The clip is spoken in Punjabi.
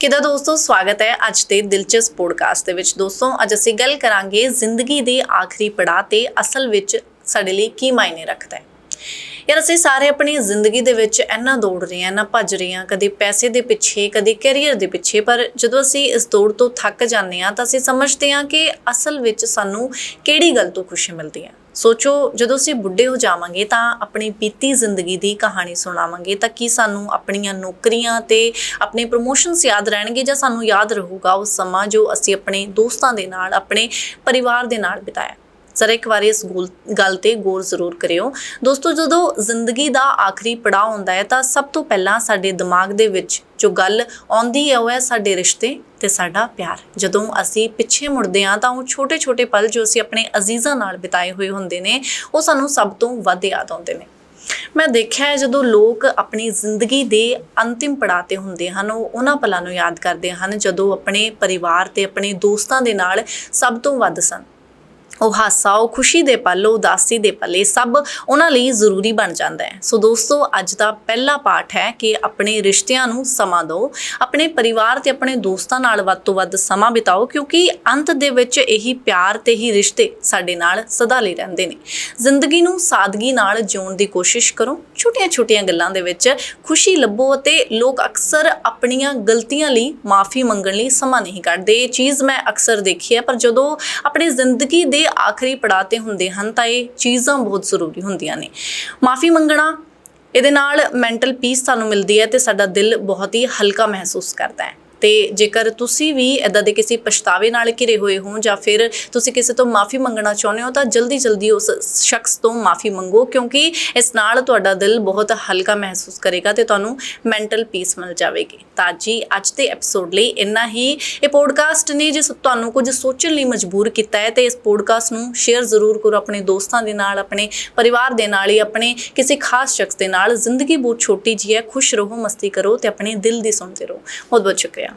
ਕਿਦਾ ਦੋਸਤੋ? ਸਵਾਗਤ ਹੈ ਅੱਜ ਦੇ ਦਿਲਚਸਪ ਪੋਡਕਾਸਟ ਦੇ ਵਿੱਚ। ਦੋਸਤੋ, ਅੱਜ ਅਸੀਂ ਗੱਲ ਕਰਾਂਗੇ ਜ਼ਿੰਦਗੀ ਦੇ ਆਖਰੀ ਪੜਾਅ ਤੇ ਅਸਲ ਵਿੱਚ ਸਾਡੇ ਲਈ ਕੀ ਮਾਇਨੇ ਰੱਖਦਾ ਹੈ। ਯਾਰ ਅਸੀਂ ਸਾਰੇ ਆਪਣੀ ਜ਼ਿੰਦਗੀ ਦੇ ਵਿੱਚ ਇੰਨਾ ਦੌੜ ਰਹੇ ਹਾਂ ਨਾ ਭੱਜ ਰਹੇ ਹਾਂ, ਕਦੇ ਪੈਸੇ ਦੇ ਪਿੱਛੇ, ਕਦੇ ਕੈਰੀਅਰ ਦੇ ਪਿੱਛੇ, ਪਰ ਜਦੋਂ ਅਸੀਂ ਇਸ ਦੌੜ ਤੋਂ ਥੱਕ ਜਾਂਦੇ ਹਾਂ ਤਾਂ ਅਸੀਂ ਸਮਝਦੇ ਹਾਂ ਕਿ ਅਸਲ ਵਿੱਚ ਸਾਨੂੰ ਕਿਹੜੀ ਗੱਲ ਤੋਂ ਖੁਸ਼ੀ ਮਿਲਦੀ ਹੈ। ਸੋਚੋ, ਜਦੋਂ ਅਸੀਂ ਬੁੱਢੇ ਹੋ ਜਾਵਾਂਗੇ ਤਾਂ ਆਪਣੀ ਬੀਤੀ ਜ਼ਿੰਦਗੀ ਦੀ ਕਹਾਣੀ ਸੁਣਾਵਾਂਗੇ ਤਾਂ ਕੀ ਸਾਨੂੰ ਆਪਣੀਆਂ ਨੌਕਰੀਆਂ ਤੇ ਆਪਣੇ ਪ੍ਰੋਮੋਸ਼ਨਸ ਯਾਦ ਰਹਿਣਗੇ ਜਾਂ ਸਾਨੂੰ ਯਾਦ ਰਹੂਗਾ ਉਹ ਸਮਾਂ ਜੋ ਅਸੀਂ ਆਪਣੇ ਦੋਸਤਾਂ ਦੇ ਨਾਲ, ਆਪਣੇ ਪਰਿਵਾਰ ਦੇ ਨਾਲ ਬਿਤਾਇਆ। ਸਰ, ਇੱਕ ਵਾਰੀ ਇਸ ਗੋਲ- ਗੱਲ ਤੇ ਗੌਰ ਜ਼ਰੂਰ ਕਰਿਓ। ਦੋਸਤੋ, ਜਦੋਂ ਜ਼ਿੰਦਗੀ ਦਾ ਆਖਰੀ ਪੜਾਅ ਹੁੰਦਾ ਹੈ, ਤਾਂ ਸਭ ਤੋਂ ਪਹਿਲਾਂ ਸਾਡੇ ਦਿਮਾਗ ਦੇ ਵਿੱਚ ਜੋ ਗੱਲ ਆਉਂਦੀ ਹੈ, ਉਹ ਹੈ ਸਾਡੇ ਰਿਸ਼ਤੇ ਤੇ ਸਾਡਾ ਪਿਆਰ। ਜਦੋਂ ਅਸੀਂ ਪਿੱਛੇ ਮੁੜਦੇ ਹਾਂ, ਤਾਂ ਉਹ ਛੋਟੇ-ਛੋਟੇ ਪਲ ਜੋ ਅਸੀਂ ਆਪਣੇ ਅਜ਼ੀਜ਼ਾਂ ਨਾਲ ਬਿਤਾਏ ਹੋਏ ਹੁੰਦੇ ਨੇ, ਉਹ ਸਾਨੂੰ ਸਭ ਤੋਂ ਵੱਧ ਯਾਦ ਆਉਂਦੇ ਨੇ। ਮੈਂ ਦੇਖਿਆ ਹੈ, ਜਦੋਂ ਲੋਕ ਆਪਣੀ ਜ਼ਿੰਦਗੀ ਦੇ ਅੰਤਿਮ ਪੜਾਅ ਤੇ ਹੁੰਦੇ ਹਨ, ਉਹ ਉਹਨਾਂ ਪਲਾਂ ਨੂੰ ਯਾਦ ਕਰਦੇ ਹਨ, ਜਦੋਂ ਆਪਣੇ ਪਰਿਵਾਰ ਤੇ ਆਪਣੇ ਦੋਸਤਾਂ ਦੇ ਨਾਲ ਸਭ ਤੋਂ ਵੱਧ ਸਨ। ਉਹ ਹਾਸਾ, ਉਹ ਖੁਸ਼ੀ ਦੇ ਪਲ, ਉਹ ਉਦਾਸੀ ਦੇ ਪਲ, ਇਹ ਸਭ ਉਹਨਾਂ ਲਈ ਜ਼ਰੂਰੀ ਬਣ ਜਾਂਦਾ ਹੈ। ਸੋ ਦੋਸਤੋ, ਅੱਜ ਦਾ ਪਹਿਲਾ ਪਾਠ ਹੈ ਕਿ ਆਪਣੇ ਰਿਸ਼ਤਿਆਂ ਨੂੰ ਸਮਾਂ ਦਿਓ, ਆਪਣੇ ਪਰਿਵਾਰ ਤੇ ਆਪਣੇ ਦੋਸਤਾਂ ਨਾਲ ਵੱਧ ਤੋਂ ਵੱਧ ਸਮਾਂ ਬਿਤਾਓ, ਕਿਉਂਕਿ ਅੰਤ ਦੇ ਵਿੱਚ ਇਹੀ ਪਿਆਰ ਤੇ ਹੀ ਰਿਸ਼ਤੇ ਸਾਡੇ ਨਾਲ ਸਦਾ ਲਈ ਰਹਿੰਦੇ ਨੇ। ਜ਼ਿੰਦਗੀ ਨੂੰ ਸਾਦਗੀ ਨਾਲ ਜਿਉਣ ਦੀ ਕੋਸ਼ਿਸ਼ ਕਰੋ, ਛੋਟੀਆਂ-ਛੋਟੀਆਂ ਗੱਲਾਂ ਦੇ ਵਿੱਚ ਖੁਸ਼ੀ ਲੱਭੋ ਅਤੇ ਲੋਕ ਅਕਸਰ ਆਪਣੀਆਂ ਗਲਤੀਆਂ ਲਈ ਮਾਫੀ ਮੰਗਣ ਲਈ ਸਮਾਂ ਨਹੀਂ ਕੱਢਦੇ। ਇਹ ਚੀਜ਼ ਮੈਂ ਅਕਸਰ ਦੇਖੀ ਹੈ, ਪਰ ਜਦੋਂ ਆਪਣੀ ਜ਼ਿੰਦਗੀ ਦੇ ਆਖਰੀ ਪੜਾਅ ਤੇ ਹੁੰਦੇ ਹਨ ਤਾਂ ਇਹ ਚੀਜ਼ਾਂ ਬਹੁਤ ਜ਼ਰੂਰੀ ਹੁੰਦੀਆਂ ਨੇ। ਮਾਫੀ ਮੰਗਣਾ ਇਹਦੇ ਨਾਲ ਮੈਂਟਲ ਪੀਸ ਸਾਨੂੰ ਮਿਲਦੀ ਹੈ ਤੇ ਸਾਡਾ ਦਿਲ ਬਹੁਤ ਹੀ ਹਲਕਾ ਮਹਿਸੂਸ ਕਰਦਾ ਹੈ। ਤੇ ਜੇਕਰ ਤੁਸੀਂ ਵੀ ਇਦਾਂ ਦੇ ਕਿਸੇ ਪਛਤਾਵੇ ਨਾਲ ਘਿਰੇ ਹੋਏ ਹੋ ਜਾਂ ਫਿਰ ਤੁਸੀਂ ਕਿਸੇ ਤੋਂ ਮਾਫੀ ਮੰਗਣਾ ਚਾਹੁੰਦੇ ਹੋ, ਤਾਂ ਜਲਦੀ ਜਲਦੀ ਉਸ ਸ਼ਖਸ ਤੋਂ ਮਾਫੀ ਮੰਗੋ, ਕਿਉਂਕਿ ਇਸ ਨਾਲ ਤੁਹਾਡਾ ਦਿਲ ਬਹੁਤ ਹਲਕਾ ਮਹਿਸੂਸ ਕਰੇਗਾ ਤੇ ਤੁਹਾਨੂੰ ਮੈਂਟਲ ਪੀਸ ਮਿਲ ਜਾਵੇਗੀ। ਤਾਂ ਜੀ, ਅੱਜ ਦੇ ਐਪੀਸੋਡ ਲਈ ਇੰਨਾ ਹੀ। ਇਹ ਪੋਡਕਾਸਟ ਨੇ ਜਿਸ ਤੁਹਾਨੂੰ ਕੁਝ ਸੋਚਣ ਲਈ ਮਜਬੂਰ ਕੀਤਾ ਹੈ, ਤੇ ਇਸ ਪੋਡਕਾਸਟ ਨੂੰ ਸ਼ੇਅਰ ਜ਼ਰੂਰ ਕਰੋ ਆਪਣੇ ਦੋਸਤਾਂ ਦੇ ਨਾਲ, ਆਪਣੇ ਪਰਿਵਾਰ ਦੇ ਨਾਲ ਹੀ ਆਪਣੇ ਕਿਸੇ ਖਾਸ ਸ਼ਖਸ ਦੇ ਨਾਲ। ਜ਼ਿੰਦਗੀ ਬਹੁਤ ਛੋਟੀ ਜੀ ਹੈ, ਖੁਸ਼ ਰਹੋ, ਮਸਤੀ ਕਰੋ ਤੇ ਆਪਣੇ ਦਿਲ ਦੀ ਸੁਣਦੇ ਰਹੋ। ਬਹੁਤ ਬਹੁਤ ਸ਼ੁਕਰੀਆ।